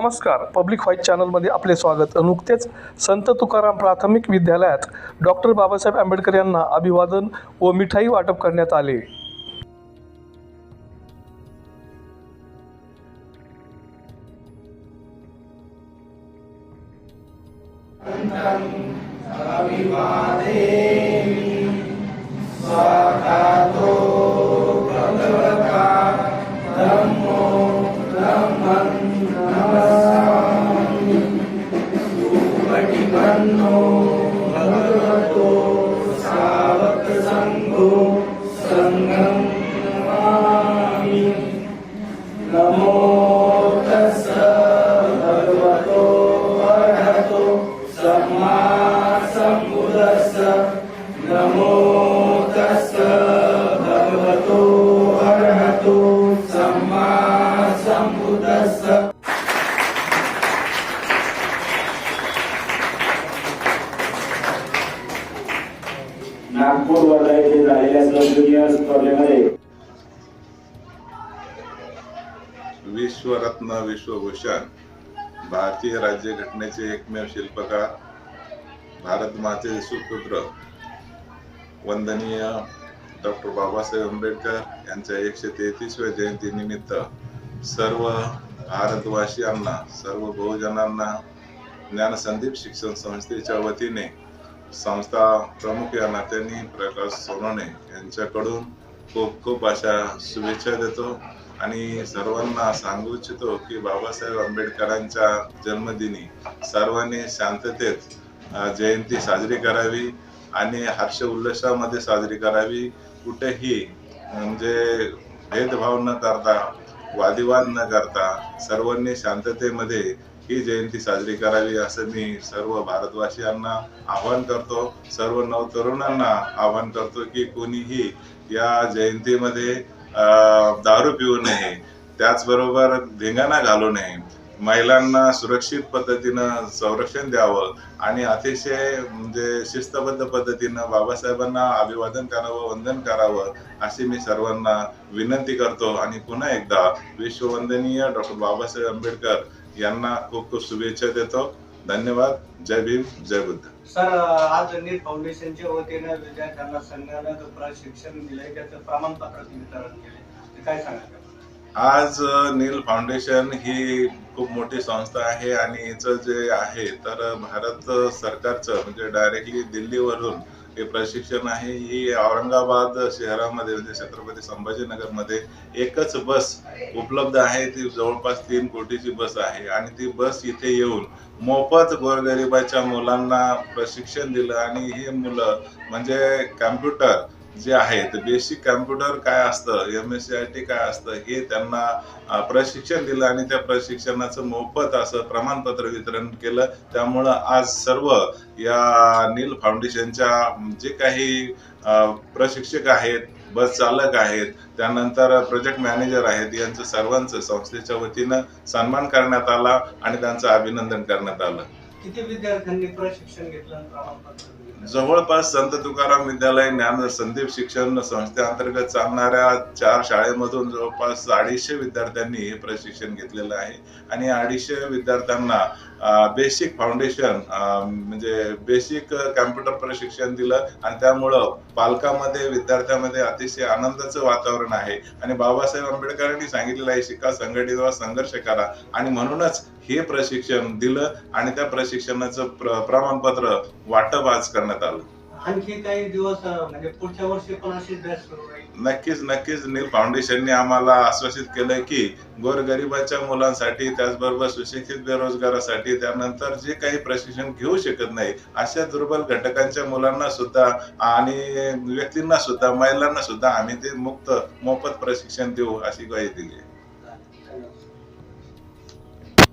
नमस्कार. Public white चॅनलमध्ये आपले स्वागत. नुकतेच संत तुकाराम प्राथमिक विद्यालयात डॉक्टर बाबासाहेब आंबेडकर यांना अभिवादन व मिठाई वाटप करण्यात आले. नागपूर वर्धा येथे झालेल्या सब ज्युनियर स्पर्धेमध्ये विश्वरत्न विश्वभूषण भारतीय राज्यघटनेचे एकमेव शिल्पकार भारत मातेचे सुपुत्र वंदनीय डॉक्टर बाबासाहेब आंबेडकर यांच्या एकशे तेहतीसव्या जयंतीनिमित्त सर्व भारतवासियांना सर्व बहुजनांना ज्ञानसंदीप शिक्षण संस्थेच्या वतीने संस्था प्रमुख या नात्याने प्रकाश सोनवणे यांच्याकडून खूप खूप अशा शुभेच्छा देतो. आणि सर्वांना सांगू इच्छितो की बाबासाहेब आंबेडकरांच्या जन्मदिनी सर्वांनी शांततेत जयंती साजरी करावी आणि हर्ष उल्लासामध्ये साजरी करावी. कुठेही म्हणजे भेदभाव न करता वादिवाद न करता सर्वांनी शांततेमध्ये ही जयंती साजरी करावी असं मी सर्व भारतवासियांना आवाहन करतो. सर्व नवतरुणांना आवाहन करतो की कोणीही या जयंतीमध्ये दारू पिऊ नये. त्याचबरोबर धिंगाणा घालू नये. महिलांना सुरक्षित पद्धतीनं संरक्षण द्यावं आणि अतिशय म्हणजे शिस्तबद्ध पद्धतीनं बाबासाहेबांना अभिवादन करावं वंदन करावं अशी मी सर्वांना विनंती करतो. आणि पुन्हा एकदा विश्ववंदनीय डॉक्टर बाबासाहेब आंबेडकर यांना खूप खूप शुभेच्छा देतो. धन्यवाद. जय भीम जय बुद्ध. सर आज नीट फाउंडेशनच्या वतीने विद्यार्थ्यांना संघानं प्रशिक्षण दिलंय. त्याचं प्रमाणपत्र वितरण केले काय सांगाल? आज नील फाउंडेशन ही खूप मोठी संस्था आहे आणि हिचं जे आहे तर भारत सरकारचं म्हणजे डायरेक्टली दिल्लीवरून हे प्रशिक्षण आहे. ही औरंगाबाद शहरामध्ये म्हणजे छत्रपती संभाजीनगरमध्ये एकच बस उपलब्ध आहे. ती जवळपास तीन कोटीची बस आहे आणि ती बस इथे येऊन मोफत गोरगरिबाच्या मुलांना प्रशिक्षण दिलं आणि हे मुलं म्हणजे कॅम्प्युटर जे आहेत बेसिक कॅम्प्युटर काय असतं M S C I T काय असतं हे त्यांना प्रशिक्षण दिलं आणि त्या प्रशिक्षणाचं मोफत असं प्रमाणपत्र वितरण केलं. त्यामुळं आज सर्व या नील फाउंडेशनच्या जे काही प्रशिक्षक आहेत बस चालक आहेत त्यानंतर प्रोजेक्ट मॅनेजर आहेत यांचं सर्वांचं संस्थेच्या वतीनं सन्मान करण्यात आला आणि त्यांचं अभिनंदन करण्यात आलं. किती विद्यार्थ्यांनी प्रशिक्षण घेतलं जवळपास संत तुकाराम विद्यालय ज्ञान संदीप शिक्षण संस्थेअंतर्गत चालणाऱ्या चार शाळेमधून जवळपास अडीचशे विद्यार्थ्यांनी हे प्रशिक्षण घेतलेलं आहे. आणि अडीचशे विद्यार्थ्यांना बेसिक फाउंडेशन म्हणजे बेसिक कॅम्प्युटर प्रशिक्षण दिलं आणि त्यामुळं पालकामध्ये विद्यार्थ्यांमध्ये अतिशय आनंदाचं वातावरण आहे. आणि बाबासाहेब आंबेडकरांनी सांगितलेलं आहे शिका संघटित व्हा संघर्ष करा. आणि म्हणूनच हे प्रशिक्षण दिलं आणि त्या प्रशिक्षणाचं प्र प्रमाणपत्र वाटप आज करण्यात आलं. आणखी काही दिवस म्हणजे पुढच्या वर्षी पण अशी बॅच सुरू राहील नक्कीच नक्कीच. नील फाउंडेशनने आम्हाला आश्वासित केलं की गोरगरिबाच्या मुलांसाठी त्याचबरोबर सुशिक्षित बेरोजगारासाठी त्यानंतर जे काही प्रशिक्षण घेऊ शकत नाही अशा दुर्बल घटकांच्या मुलांना सुद्धा आणि व्यक्तींना सुद्धा महिलांना सुद्धा आम्ही ते मुक्त मोफत प्रशिक्षण देऊ अशी ग्वाही दिली आहे.